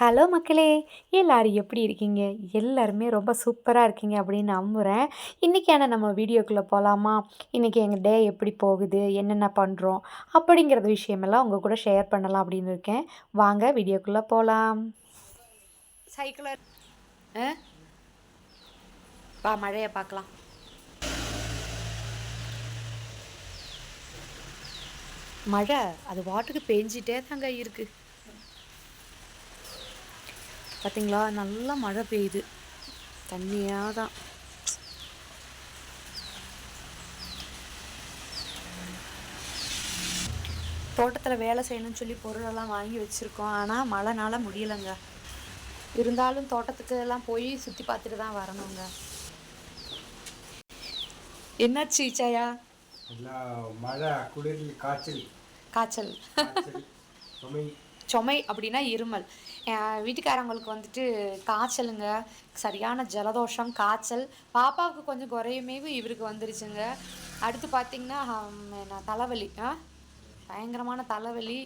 Hello மக்களே எல்லோரும் எப்படி இருக்கீங்க? எல்லாருமே ரொம்ப சூப்பராக இருக்கீங்க அப்படின்னு நம்புகிறேன் இன்றைக்கான நம்ம வீடியோக்குள்ளே போகலாமா இன்றைக்கி எங்கள் டே எப்படி போகுது? என்னென்ன பண்ணுறோம் அப்படிங்கிறத விஷயமெல்லாம் உங்கள் கூட ஷேர் பண்ணலாம் அப்படின்னு இருக்கேன். வாங்க வீடியோக்குள்ளே போகலாம் சைக்கிளர் வா மழையை பார்க்கலாம். மழை அது வாட்டுக்கு பெஞ்சிட்டே தாங்க இருக்குது பார்த்தீங்களா நல்லா மழை பெய்யுது. தண்ணியாக தான். தோட்டத்தில் வேலை செய்யணும்னு சொல்லி பொருளெல்லாம் வாங்கி வச்சுருக்கோம். ஆனால் மழைனால முடியலைங்க. இருந்தாலும் தோட்டத்துக்கு எல்லாம் போய் சுற்றி பார்த்துட்டு தான் வரணுங்க. என்னாச்சு எல்லாம் மழை குளிர் காய்ச்சல். காய்ச்சல். சுமை அப்படின்னா இருமல். வீட்டுக்காரவங்களுக்கு வீட்டுக்காரங்களுக்கு வந்துட்டு காய்ச்சலுங்க சரியான ஜலதோஷம் காய்ச்சல். பாப்பாவுக்கு கொஞ்சம் குறையுமேவு இவருக்கு வந்துருச்சுங்க. அடுத்து பார்த்திங்கன்னா நான் தலைவலி. ஆ பயங்கரமான தலைவலி.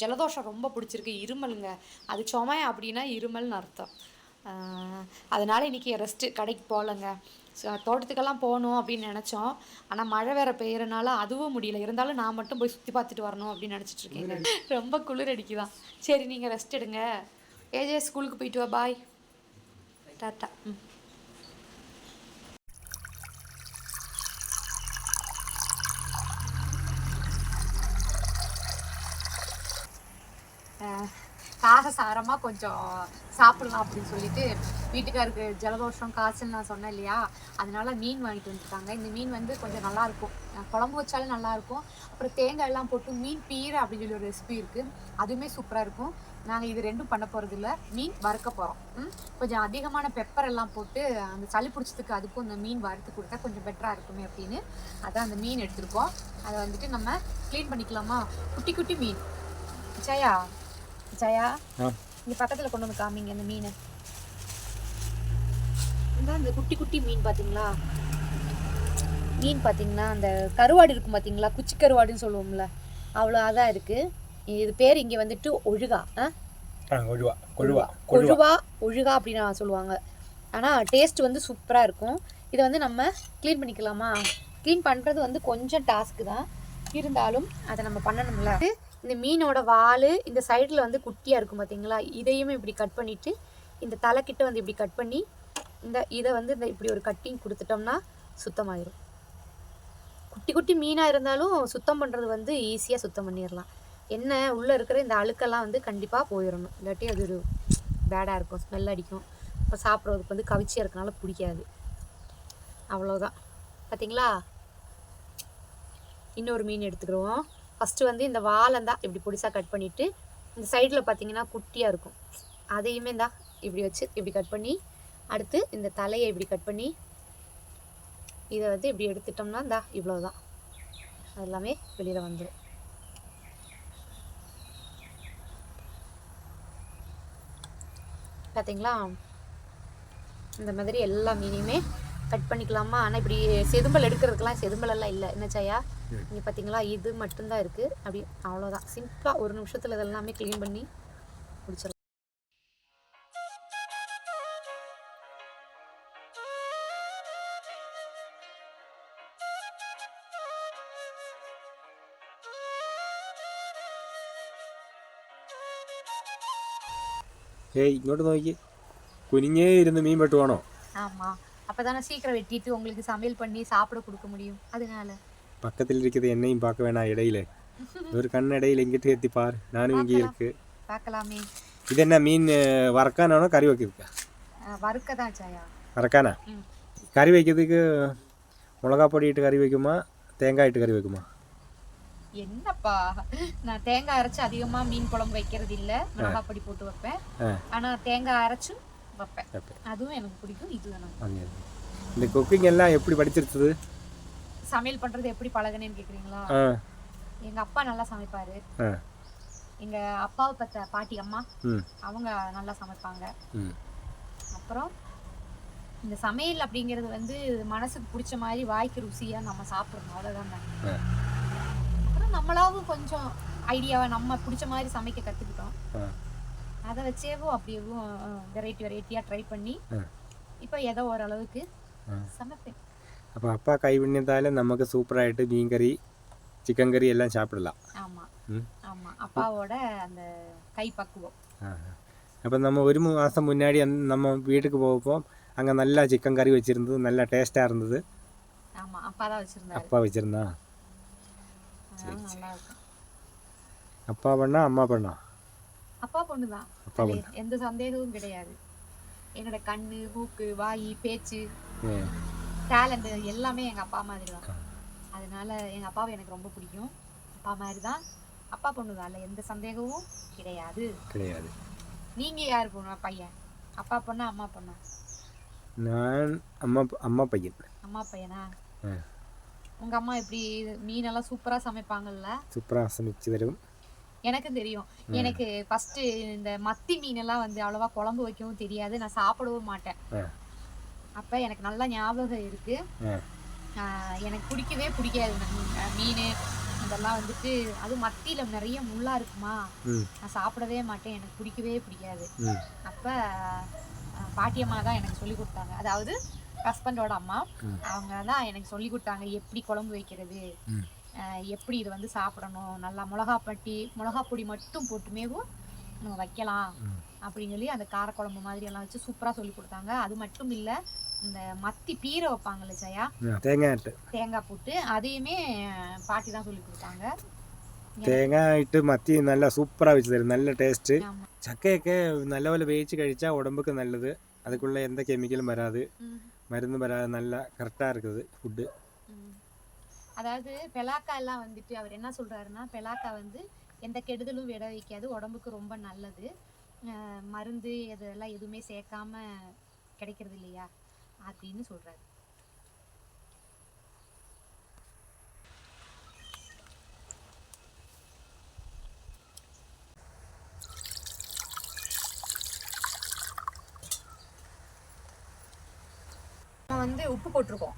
ஜலதோஷம் ரொம்ப பிடிச்சிருக்கு இருமலுங்க. அது சுமை அப்படின்னா இருமல்னு அர்த்தம். அதனால் இன்றைக்கி இன்னைக்கு ரெஸ்ட்டு கடைக்கு போகலங்க. தோட்டத்துக்கெல்லாம் போகணும் அப்படின்னு நினச்சோம். ஆனால் மழை வேற பெய்யறனால அதுவும் முடியல. இருந்தாலும் நான் மட்டும் போய் சுற்றி பார்த்துட்டு வரணும் அப்படின்னு நினச்சிட்டு இருக்கேங்க ரொம்ப குளிர் அடிக்குதான். சரி நீங்கள் ரெஸ்ட் எடுங்க. ஏஜே ஸ்கூலுக்கு போயிட்டு வா பாய் டாட்டா. ம். காகசாரமாக கொஞ்சம் சாப்பிடலாம் அப்படின்னு சொல்லிட்டு வீட்டுக்காருக்கு ஜலதோஷம் காய்ச்சல் நான் சொன்னேன் இல்லையா? அதனால மீன் வாங்கிட்டு வந்துருக்காங்க இந்த மீன் வந்து கொஞ்சம் நல்லா இருக்கும். குழம்பு வச்சாலும் நல்லா இருக்கும். அப்புறம் தேங்காய் எல்லாம் போட்டு மீன் பீரை அப்படின்னு சொல்லி ஒரு ரெசிபி இருக்குது அதுவுமே சூப்பராக இருக்கும். நாங்கள் இது ரெண்டும் பண்ண போகிறது இல்லை மீன் வறுக்க போகிறோம் கொஞ்சம் அதிகமான பெப்பர் எல்லாம் போட்டு அந்த சளி பிடிச்சதுக்கு அதுக்கும் இந்த மீன் வறுத்து கொடுத்தா கொஞ்சம் பெட்டராக இருக்குமே அப்படின்னு. அதான் அந்த மீன் எடுத்துருக்கோம். அதை வந்துட்டு நம்ம க்ளீன் பண்ணிக்கலாமா? குட்டி குட்டி மீன். ஜெயா ஜெயா இங்க பக்கத்துல கொண்டு வந்து காமிங்க அந்த மீன். இந்த இந்த குட்டி குட்டி மீன் பாத்தீங்களா? மீன் பாத்தீங்கன்னா அந்த கருவாடு இருக்கும் பாத்தீங்களா? குச்சி கருவாடுன்னு சொல்லுவோம்ல. அவ்வளோ அதான் இருக்கு. இது பேர் இங்க வந்துட்டு ஒழுகா? ஆ? கொழுவா கொழுவா. ஒழுகா அப்படின்னு சொல்லுவாங்க. ஆனா டேஸ்ட் வந்து சூப்பரா இருக்கும். இதை வந்து நம்ம க்ளீன் பண்ணிக்கலாமா? க்ளீன் பண்றது வந்து கொஞ்சம் டாஸ்க் தான். இருந்தாலும் அதை நம்ம பண்ணணும்ல. இந்த மீனோட வால் இந்த சைடில் வந்து குட்டியாக இருக்கும் பார்த்தீங்களா இதையுமே இப்படி கட் பண்ணிவிட்டு இந்த தலைக்கிட்ட வந்து இப்படி கட் பண்ணி இந்த இதை வந்து இந்த இப்படி ஒரு கட்டிங் கொடுத்துட்டோம்னா சுத்தமாயிரும். குட்டி குட்டி மீனாக இருந்தாலும் சுத்தம் பண்ணுறது வந்து ஈஸியாக சுத்தம் பண்ணிடலாம் என்ன உள்ளே இருக்கிற இந்த அழுக்கெல்லாம் வந்து கண்டிப்பாக போயிடணும் இல்லாட்டி அது ஒரு பேடாக இருக்கும் ஸ்மெல் அடிக்கும். இப்போ சாப்பிட்றதுக்கு வந்து கவிச்சியாக இருக்கனால பிடிக்காது. அவ்வளோதான் பார்த்தீங்களா இன்னொரு மீன் எடுத்துக்கிடுவோம். ஃபஸ்ட்டு வந்து இந்த வாழந்தான் இப்படி பொடிசாக கட் பண்ணிவிட்டு இந்த சைடில் பார்த்தீங்கன்னா குட்டியாக இருக்கும். அதையுமே தான் இப்படி வச்சு இப்படி கட் பண்ணி அடுத்து இந்த தலையை இப்படி கட் பண்ணி இதை வந்து இப்படி எடுத்துட்டோம்னா இந்தா இவ்வளோதான் அது எல்லாமே வெளியில் வந்துடும் பார்த்தீங்களா இந்த மாதிரி எல்லா மீனையுமே கட் பண்ணிக்கலாமா ஆனால் இப்படி செதும்பல் எடுக்கிறதுக்கெல்லாம் செதும்பல் எல்லாம் இல்லை என்ன சாயா இங்கே பார்த்தீங்களா இது மட்டும்தான் இருக்குது அப்படி அவ்வளோதான் சிம்பிளாக ஒரு நிமிஷத்தில் இதெல்லாமே க்ளீன் பண்ணி முடிச்சிடலாம் ഏയ് ഇങ്ങോട്ട് നോക്കി കുനിഞ്ഞേ ഇരുന്ന് മീൻ വെട്ടുവാണോ ஆமாம் அப்போ தானே சீக்கிரம் வெட்டிட்டு உங்களுக்கு சமையல் பண்ணி சாப்பிட கொடுக்க முடியும். அதனால. பக்கத்தில் என்னையும் பார்க்க வேணாம் இடையில. ஒரு கண் இடையில இங்கிட்டு ஏத்தி பாரு. நானும் இங்கே இருக்கு. பார்க்கலாமே. இது என்ன மீன் வறக்கானானோ கறி வைக்கிறதுக்கா? வறுக்க தான் சாயா. வறக்கானா? கறி வைக்கிறதுக்கு மிளகா பொடி இட்டு கறி வைக்குமா? தேங்காய் இட்டு கறி வைக்குமா? என்னப்பா? நான் தேங்காய் அரைச்சு அதிகமாக மீன் குழம்பு வைக்கிறது இல்லை மிளகாய் பொடி போட்டு வைப்பேன். ஆ. ஆனால் தேங்காய் அரைச்சும் வைப்பேன். அதுவும் எனக்கு பிடிக்கும் இது எனக்கு அங்கே இந்த குக்கிங் எல்லாம் எப்படி படிச்சிருச்சது சமையல் பண்ணுறது எப்படி பழகுனேன்னு கேட்குறீங்களா ஆ. எங்கள் அப்பா நல்லா சமைப்பார். ஆ. எங்கள் அப்பாவை பற்ற பாட்டி அம்மா அவங்க நல்லா சமைப்பாங்க. அப்புறம் இந்த சமையல் அப்படிங்கிறது வந்து மனசுக்கு பிடிச்ச மாதிரி வாய்க்கு ருசியாக நம்ம சாப்பிடணும். அவ்வளோதான் ஆ. அப்புறம் நம்மளாவும் கொஞ்சம் ஐடியாவை நம்ம பிடிச்ச மாதிரி சமைக்க கற்றுக்கிட்டோம் ஆ. அதை வச்சேவும் அப்படியேவும் வெரைட்டி வெரைட்டியாக ட்ரை பண்ணி ஆ. இப்போ ஏதோ ஓரளவுக்கு ஆ. சமைப்பேன் അപ്പോൾ അപ്പ കൈവിണ്യത്താലും നമുക്ക് സൂപ്പറായിട്ട് മീൻ കറി ചിക്കൻ കറി എല്ലാം சாப்பிடலாம் ஆமாம் ம். ஆமாம் அப்பாவோட அந்த கை பக்குவம் അപ്പം നമ്മൾ ഒരു മാസം മുന്നാടി അന്ന് നമ്മ വീട്ടിലേക്ക് പോകുമ്പോൾ அங்கே நல்லா சிக்கன் கறி வச்சுருந்தது நல்லா டேஸ்ட்டாக இருந்தது ஆமாம் அப்பா தான் வச்சுருந்தாரு அப்பா வச்சுருந்தா அதனால நல்லா இருக்கும் அப்பா பண்ணா அம்மா பண்ணா அப்பா பொண்ணு தான். அப்பா அது எந்த சந்தேகமும் கிடையாது. என்னோட கண்ணு மூக்கு வாய் பேச்சு டேலண்ட் எல்லாமே எங்கள் அப்பா மாதிரி தான். அதனால எங்கள் அப்பாவை எனக்கு ரொம்ப பிடிக்கும். அப்பா மாதிரி தான். அப்பா பொண்ணு தான். எந்த சந்தேகமும் கிடையாது. கிடையாது. நீங்கள் யார் பொண்ணு பையன்? அப்பா பொண்ணா அம்மா பொண்ணா? நான் அம்மா அம்மா பையன். அம்மா பையனா? ஆ. உங்கள் அம்மா எப்படி மீனெல்லாம் சூப்பராக சமைப்பாங்கல்ல? சூப்பராக சமைச்சு தரும். எனக்கும் தெரியும். எனக்கு ஃபர்ஸ்ட் இந்த மத்தி மீனெல்லாம் வந்து அவ்வளவா குழம்பு வைக்கவும் தெரியாது. நான் சாப்பிடவும் மாட்டேன். அப்ப எனக்கு நல்லா ஞாபகம் இருக்கு. எனக்கு பிடிக்கவே பிடிக்காது மீன் மீன். இதெல்லாம் வந்துட்டு அதுவும் மத்தியில நிறைய முள்ளா இருக்குமா? நான் சாப்பிடவே மாட்டேன். எனக்கு பிடிக்கவே பிடிக்காது. அப்ப பாட்டியம்மா தான் எனக்கு சொல்லி கொடுத்தாங்க. அதாவது ஹஸ்பண்டோட அம்மா. அவங்க தான் எனக்கு சொல்லி கொடுத்தாங்க எப்படி குழம்பு வைக்கிறது? எப்படி இது வந்து சாப்பிடணும்? நல்லா மிளகா பட்டி மிளகா பொடி மட்டும் போட்டுமேவும் நம்ம வைக்கலாம் அப்படின்னு சொல்லி அந்த காரக்குழம்பு மாதிரி எல்லாம் வச்சு சூப்பராக சொல்லி கொடுத்தாங்க. அது மட்டும் இல்லை இந்த மத்தி பீரை வைப்பாங்கல்ல ஜெயா? தேங்காய் தேங்காய் போட்டு அதையுமே பாட்டி தான் சொல்லி கொடுத்தாங்க. இட்டு மத்தி நல்லா നല്ല வச்சு വെച്ച് நல்ல നല്ല ടേസ്റ്റ് ചക്കയൊക്കെ போல വേവിച്ച് கழிச்சா உடம்புக்கு நல்லது. அதுக்குள்ள எந்த கெமிக்கலும் வராது. മരുന്ന് வராது. നല്ല കറക്റ്റാണ് இருக்குது ஃபுட்டு அதாவது பெலாக்கா எல்லாம் வந்துட்டு அவர் என்ன சொல்றாருன்னா பெலாக்கா வந்து எந்த கெடுதலும் விட வைக்காது உடம்புக்கு ரொம்ப நல்லது. அஹ், மருந்து இதெல்லாம் எதுவுமே சேர்க்காம கிடைக்கிறது இல்லையா? அப்படின்னு சொல்றாரு. நம்ம வந்து உப்பு போட்டிருக்கோம்.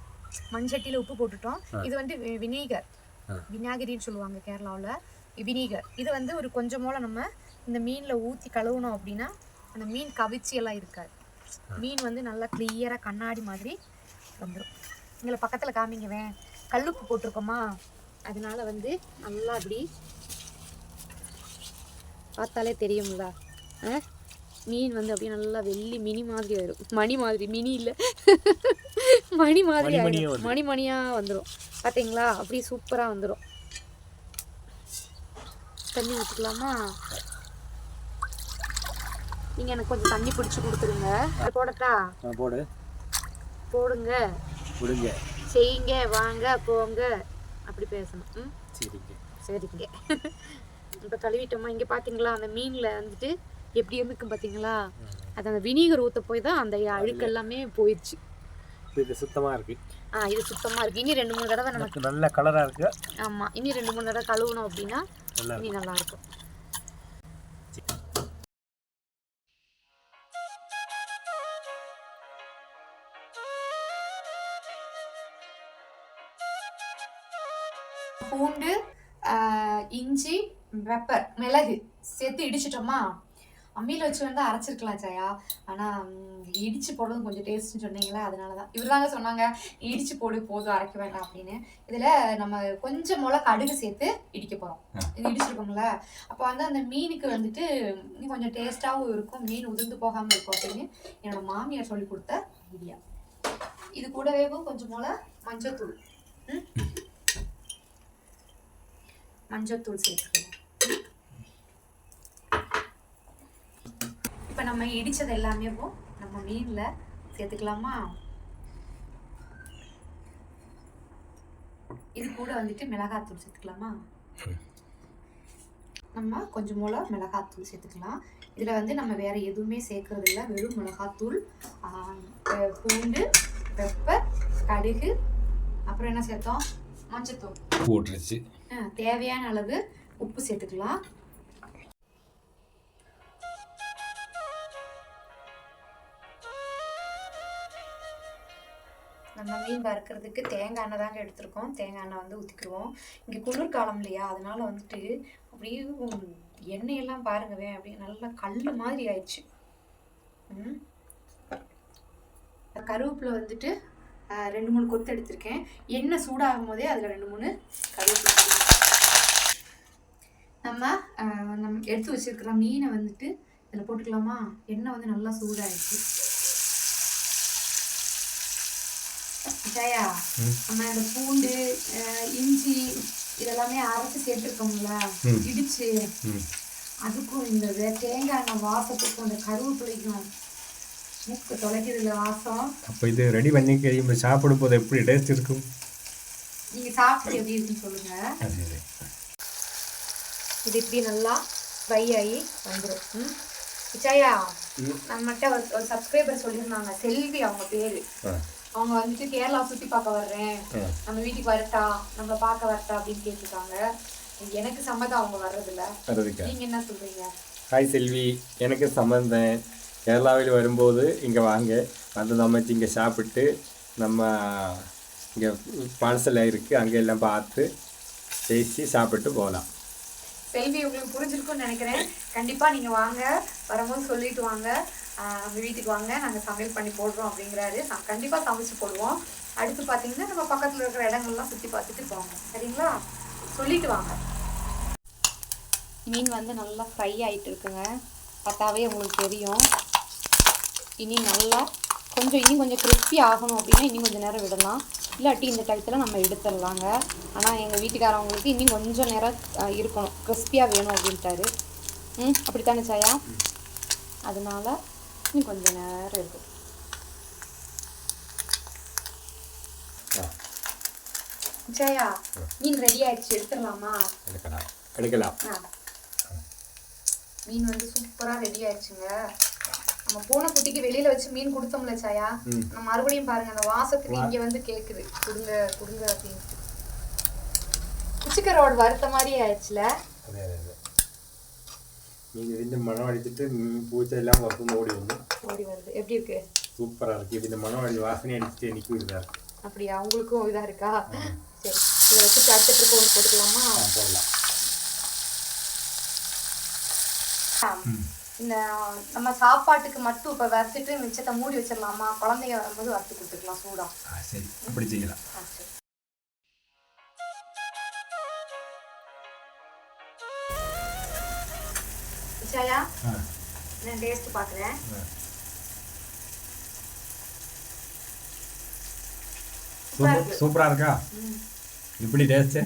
மண் சட்டியில் உப்பு போட்டுட்டோம். இது வந்து வினீகர் ஆ. விநாகிரின்னு சொல்லுவாங்க கேரளாவில். வினீகர் இது வந்து ஒரு கொஞ்சமோல நம்ம இந்த மீனில் ஊற்றி கழுவுனோம் அப்படின்னா அந்த மீன் கவிச்சி எல்லாம் இருக்காது. மீன் வந்து நல்லா கிளியராக கண்ணாடி மாதிரி வந்துடும் எங்களை பக்கத்தில் காமிங்கவேன் கல்லுப்பு போட்டிருக்கோமா? அதனால வந்து நல்லா அப்படி பார்த்தாலே தெரியும்ல. மீன் வந்து அப்படியே நல்லா வெள்ளி மினி மாதிரி ஆயிடும் மணி மாதிரி மினி இல்லை. மணி மாதிரி மணி மணியாக வந்துடும் பார்த்தீங்களா அப்படியே சூப்பராக வந்துடும் தண்ணி ஊற்றிக்கலாமா நீங்கள் எனக்கு கொஞ்சம் தண்ணி பிடிச்சி கொடுத்துருங்க. போடட்டா? போடு. போடுங்க. விடுங்க. செய்யுங்க வாங்க போங்க. அப்படி பேசணும். ம்? சரிங்க. சரிங்க. இப்போ கழுவிட்டோமா? இங்கே பார்த்தீங்களா அந்த மீனில் வந்துட்டு எப்படி இருந்துக்கும் பார்த்தீங்களா அது அந்த வினிகர் ஊற்ற போய் தான் அந்த அழுக்கு எல்லாமே போயிடுச்சு. இது சுத்தமாக இருக்கு. ஆ இது சுத்தமாக இருக்குது இனி ரெண்டு மூணு தடவை நமக்கு நல்ல கலராக இருக்கு. ஆமாம் இனி ரெண்டு மூணு தடவை கழுவணும் அப்படின்னா இனி நல்லா இருக்கும். பூண்டு ஆஹ், இஞ்சி பெப்பர் மிளகு சேர்த்து இடிச்சிட்டோமா? அம்மியில் வச்சு வந்து அரைச்சிருக்கலாம் ஜெயா. ஆனால் இடிச்சு போடுறது கொஞ்சம் டேஸ்ட்னு சொன்னீங்களா அதனால தான் இவர் தாங்க சொன்னாங்க இடிச்சு போடு போதும் அரைக்க வேண்டாம் அப்படின்னு. இதில் நம்ம கொஞ்சம் மிளகா கடுகு சேர்த்து இடிக்க போகிறோம் இது இடிச்சிருக்கோம்ல. அப்போ வந்து அந்த மீனுக்கு வந்துட்டு இன்னும் கொஞ்சம் டேஸ்ட்டாகவும் இருக்கும் மீன் உதிர்ந்து போகாமல் இருக்கும் அப்படின்னு என்னோட மாமியார் சொல்லி கொடுத்த ஐடியா. இது கூடவே கொஞ்சம் போல மஞ்சத்தூள். ம்? மஞ்சத்தூள் சேர்த்துக்கலாம் இப்போ நம்ம இடிச்சது எல்லாமே இப்போ நம்ம மீனில் சேர்த்துக்கலாமா? இது கூட வந்துட்டு மிளகாத்தூள் சேர்த்துக்கலாமா? நம்ம கொஞ்சம் போல மிளகாத்தூள் சேர்த்துக்கலாம். இதில் வந்து நம்ம வேற எதுவுமே சேர்க்கறது இல்ல. வெறும் மிளகாத்தூள் ஆஹ், பெ- பூண்டு பெப்பர் கடுகு அப்புறம் என்ன சேர்த்தோம்? மஞ்சத்தூள். போட்டுருச்சு. தேவையான அளவு உப்பு சேர்த்துக்கலாம். நம்ம மீன் வறுக்கிறதுக்கு தேங்காய் எண்ணெய் தாங்க எடுத்திருக்கோம். தேங்காய் எண்ணெய் வந்து ஊற்றிக்குவோம் இங்கே குளிர்காலம் இல்லையா? அதனால வந்துட்டு அப்படியே எண்ணெயெல்லாம் பாருங்கவே அப்படியே நல்லா கல் மாதிரி ஆயிடுச்சு. கருவேப்பிலை வந்துட்டு ரெண்டு மூணு கொத்து எடுத்திருக்கேன். எண்ணெய் சூடாகும் போதே அதில் ரெண்டு மூணு கருவேப்பிலை நம்ம நம் நம்ம எடுத்து வச்சிருக்கிற மீனை வந்துட்டு இதில் போட்டுக்கலாமா? எண்ணெய் வந்து நல்லா சூடாயிடுச்சு. ஜயா நம்ம இந்த பூண்டு இஞ்சி இதெல்லாமே அரைச்சி சேர்த்துருக்கோம்ல இடிச்சு அதுக்கும் இந்த தேங்காய் எண்ணெய் வாசத்துக்கும் அந்த கருவேப்பிலைக்கும் மூக்கு தொலைக்குது இல்லை வாசம். அப்போ இது ரெடி பண்ணி கழியும் சாப்பிடும் போது எப்படி? டேஸ்ட் இருக்கும். நீங்க சாப்பிட்டு எப்படி இருக்குன்னு சொல்லுங்க. இது இப்படி நல்லா ஃப்ரை ஆகி வந்துடும் விஜயா நம்மகிட்ட ஒரு சப்ஸ்கிரைபர் சொல்லியிருந்தாங்க செல்வி அவங்க பேரு. அவங்க வந்துட்டு கேரளா சுத்தி பார்க்க வர்றேன். நம்ம வீட்டுக்கு வரட்டா நம்மள பார்க்க வரட்டா அப்படின்னு கேட்டிருக்காங்க. எனக்கு சம்மதம் அவங்க வர்றதில்ல. நீங்க என்ன சொல்றீங்க? ஹாய் செல்வி எனக்கு சம்மந்தம் கேரளாவில் வரும்போது இங்கே வாங்க. வந்து நம்ம இங்கே சாப்பிட்டு நம்ம இங்கே பார்சல் இருக்குது அங்கே எல்லாம் பார்த்து பேசி சாப்பிட்டு போகலாம். செல்வி உங்களுக்கு புரிஞ்சிருக்கும்னு நினைக்கிறேன். கண்டிப்பா நீங்க வாங்க. வரும்போது சொல்லிட்டு வாங்க. வீட்டுக்கு வாங்க நாங்க சமையல் பண்ணி போடுறோம் அப்படிங்கிறாரு. ச- கண்டிப்பா சமைச்சு போடுவோம். அடுத்து பாத்தீங்கன்னா நம்ம பக்கத்துல இருக்கிற இடங்கள்லாம் சுத்தி பார்த்துட்டு போங்க. சரிங்களா? சொல்லிட்டு வாங்க. மீன் வந்து நல்லா ஃப்ரை ஆயிட்டு இருக்குங்க. பார்த்தாவே உங்களுக்கு தெரியும். இனி நல்லா கொஞ்சம் இனி கொஞ்சம் கிறிஸ்பி ஆகணும் அப்படின்னா இன்னும் கொஞ்சம் நேரம் விடலாம். இல்லாட்டி இந்த டயத்தில் நம்ம எடுத்துடலாங்க. ஆனால் எங்கள் வீட்டுக்காரவங்களுக்கு இன்னும் கொஞ்சம் நேரம் இருக்கணும். கிறிஸ்பியாக வேணும் அப்படின்ட்டாரு. ம் அப்படித்தானே சாயா? அதனால இன்னும் கொஞ்சம் நேரம் இருக்கும் ஜெயா மீன் ரெடி ஆயிடுச்சு எடுத்துடலாமா? எடுக்கலாம் எடுக்கலாம். மீன் வந்து சூப்பரா ரெடி ஆயிடுச்சுங்க. நம்ம பூனை குட்டிக்கு வெளியில வச்சு மீன் கொடுத்தோம்ல சாயா. நம்ம மறுபடியும் பாருங்க அந்த வாசத்துக்கு இங்க வந்து கேக்குது. குடுங்க குடுங்க அப்படின்ட்டு குச்சிக்கரோடு வறுத்த மாதிரி ஆயிடுச்சுல. நீங்கள் ഇതിൻ്റെ മണം അടിച്ചിട്ട് പൂച്ച எல்லாம் പുറത്തുനിന്ന് ഓടി வந்து. ஓடி வருது. எப்படி இருக்கு? சூப்பராக இருக்குது ഇതിൻ്റെ മണം അടി വാസന അടിച്ചിട്ട് എനിക്കും ഇതാണ് அப்படியா? உங்களுக்கும் இதாக இருக்கா? சரி. இதை வச்சு அடுத்த ட்ரிப் ஒன்று போட்டுக்கலாமா? ஆ போடலாம். இந்த நம்ம சாப்பாட்டுக்கு மட்டும் இப்போ வரைச்சிட்டு மிச்சத்தை மூடி வச்சிடலாமா? குழந்தைங்க வரும்போது வறுத்து கொடுத்துக்கலாம் சூடாக ஆ சரி. அப்படி செய்யலாம். ஆ, சரி. விஜயா ആ நான் டேஸ்ட் பார்க்குறேன் சூப்பர் சூப்பராக இருக்கா. ம். எப்படி டேஸ்ட்டு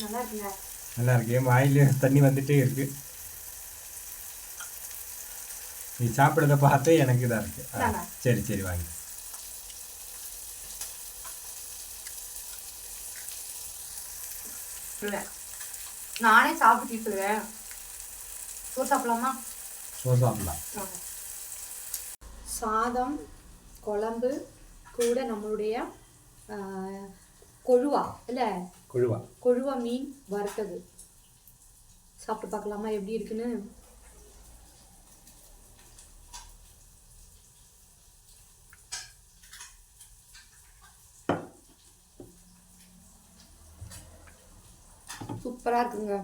நல்லா இருக்குங்க. நல்லா இருக்கு. என் வாயில தண்ணி வந்துட்டே இருக்கு. நீ சாப்பிடுறத பார்த்து எனக்கு இதாக இருக்கு? சரி சரி வாங்கி. நானே சாப்பிட்டுருவேன் சோறு சாப்பிடலாமா? சோறு சாப்பிடலாம். சாதம் குழம்பு கூட நம்மளுடைய கொழுவா இல்லை? கொழுவா. கொழுவா மீன் வறுத்தது. சாப்பிட்டு பார்க்கலாமா? எப்படி இருக்குன்னு? சூப்பராக இருக்குங்க.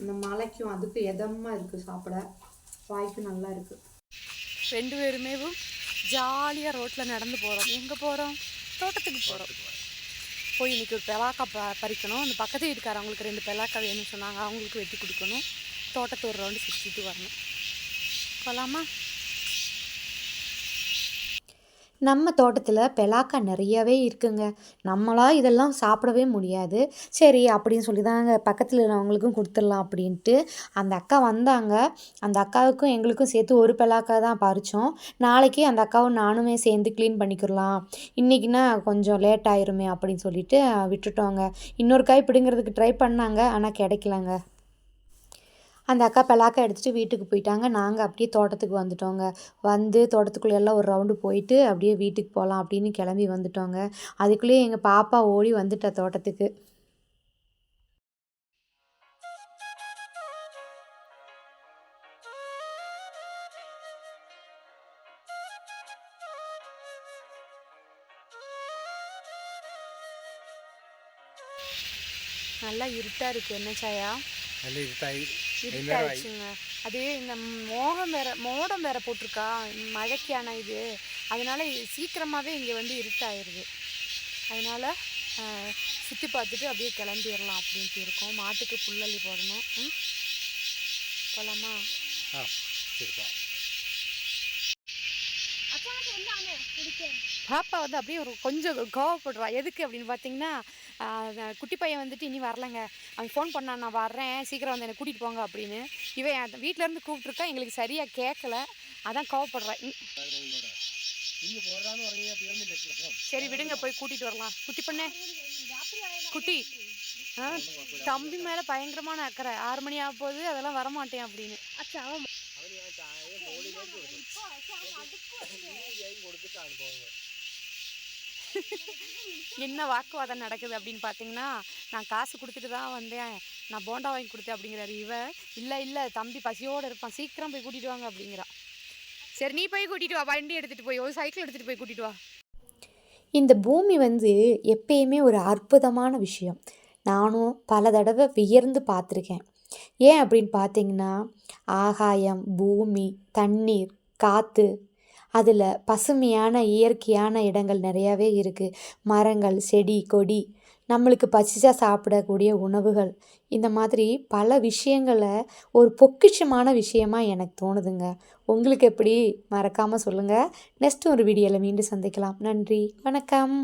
இந்த மலைக்கும் அதுக்கும் எதமாக இருக்குது சாப்பிட? வாய்க்கும் நல்லா இருக்குது ரெண்டு பேருமே ஜாலியாக ரோட்டில் நடந்து போகிறோம் எங்கே போகிறோம் தோட்டத்துக்கு போகிறோம் போய் இன்றைக்கி ஒரு பெலாக்கா ப பறிக்கணும். அந்த பக்கத்து வீட்டுக்காரவங்களுக்கு ரெண்டு பெலாக்கா வேணும்னு சொன்னாங்க. அவங்களுக்கு வெட்டி கொடுக்கணும். தோட்டத்தை ஒரு ரவுண்டு சுற்றிட்டு வரணும். போகலாமா நம்ம தோட்டத்தில் பெலாக்கா நிறையவே இருக்குங்க. நம்மளா இதெல்லாம் சாப்பிடவே முடியாது. சரி அப்படின்னு சொல்லி தாங்க பக்கத்தில் இருக்கிறவங்களுக்கும் கொடுத்துடலாம் அப்படின்ட்டு அந்த அக்கா வந்தாங்க. அந்த அக்காவுக்கும் எங்களுக்கும் சேர்த்து ஒரு பெலாக்கா தான் பறித்தோம் நாளைக்கு அந்த அக்காவும் நானுமே சேர்ந்து க்ளீன் பண்ணிக்கிறலாம். இன்றைக்கினா கொஞ்சம் லேட் ஆயிருமே அப்படின்னு சொல்லிட்டு விட்டுட்டோங்க. இன்னொரு காய் பிடுங்கிறதுக்கு ட்ரை பண்ணாங்க ஆனால் கிடைக்கலங்க. அந்த அக்கா பலாக்கா எடுத்துகிட்டு வீட்டுக்கு போயிட்டாங்க. நாங்கள் அப்படியே தோட்டத்துக்கு வந்துட்டோங்க. வந்து தோட்டத்துக்குள்ளே எல்லாம் ஒரு ரவுண்டு போயிட்டு அப்படியே வீட்டுக்கு போகலாம் அப்படின்னு கிளம்பி வந்துட்டோங்க. அதுக்குள்ளேயே எங்கள் பாப்பா ஓடி வந்துட்டா தோட்டத்துக்கு. நல்லா இருட்டாக இருக்குது என்ன சாயா? நல்லா இருட்டாகி இருட்டாயிடுச்சுங்க. அது இந்த மோகம் வேற மோடம் வேற போட்டிருக்கா மழைக்கான இது. அதனால சீக்கிரமாகவே இங்கே வந்து இருட்டாயிருது. அதனால சுற்றி பார்த்துட்டு அப்படியே கிளம்பிடலாம் அப்படின்ட்டு இருக்கோம். மாட்டுக்கு புல்லள்ளி போடணும். ம்? போகலாமா பாப்பா வந்து அப்படியே ஒரு கொஞ்சம் கோவப்படுறா. எதுக்கு அப்படின்னு பார்த்தீங்கன்னா குட்டி பையன் வந்துட்டு இனி வரலைங்க. அவன் ஃபோன் பண்ணா நான் வர்றேன். சீக்கிரம் வந்து என்னை கூட்டிகிட்டு போங்க அப்படின்னு. இவன் என் வீட்டிலேருந்து கூப்பிட்ருக்கா எங்களுக்கு சரியாக கேட்கல அதான் கோவப்படுறேன் சரி விடுங்க. போய் கூட்டிகிட்டு வரலாம். குட்டி பண்ணு. குட்டி. ஆ தம்பி மேலே பயங்கரமான அக்கறை. ஆறு மணி ஆக போகுது. அதெல்லாம் வரமாட்டேன் அப்படின்னு. அச்சா அவன் என்ன வாக்குவாதம் நடக்குது அப்படின்னு பார்த்தீங்கன்னா நான் காசு கொடுத்துட்டு தான் வந்தேன். நான் போண்டா வாங்கி கொடுத்தேன் அப்படிங்கிறாரு இவன் இல்லை இல்லை தம்பி பசியோடு இருப்பான். சீக்கிரம் போய் கூட்டிட்டு வாங்க அப்படிங்கிறா. சரி நீ போய் கூட்டிட்டு வா. வண்டி எடுத்துகிட்டு போய் ஒரு சைக்கிள் எடுத்துகிட்டு போய் கூட்டிட்டு வா. இந்த பூமி வந்து எப்பயுமே ஒரு அற்புதமான விஷயம். நானும் பல தடவை வியர்ந்து பார்த்துருக்கேன். ஏன் அப்படின்னு பார்த்தீங்கன்னா ஆகாயம் பூமி தண்ணீர் காற்று அதில் பசுமையான இயற்கையான இடங்கள் நிறையாவே இருக்குது மரங்கள் செடி கொடி. நம்மளுக்கு பசிச்சா சாப்பிடக்கூடிய உணவுகள். இந்த மாதிரி பல விஷயங்களை ஒரு பொக்கிஷமான விஷயமா எனக்கு தோணுதுங்க. உங்களுக்கு எப்படி? மறக்காமல் சொல்லுங்கள் நெக்ஸ்ட் ஒரு வீடியோவில் மீண்டும் சந்திக்கலாம். நன்றி. வணக்கம்.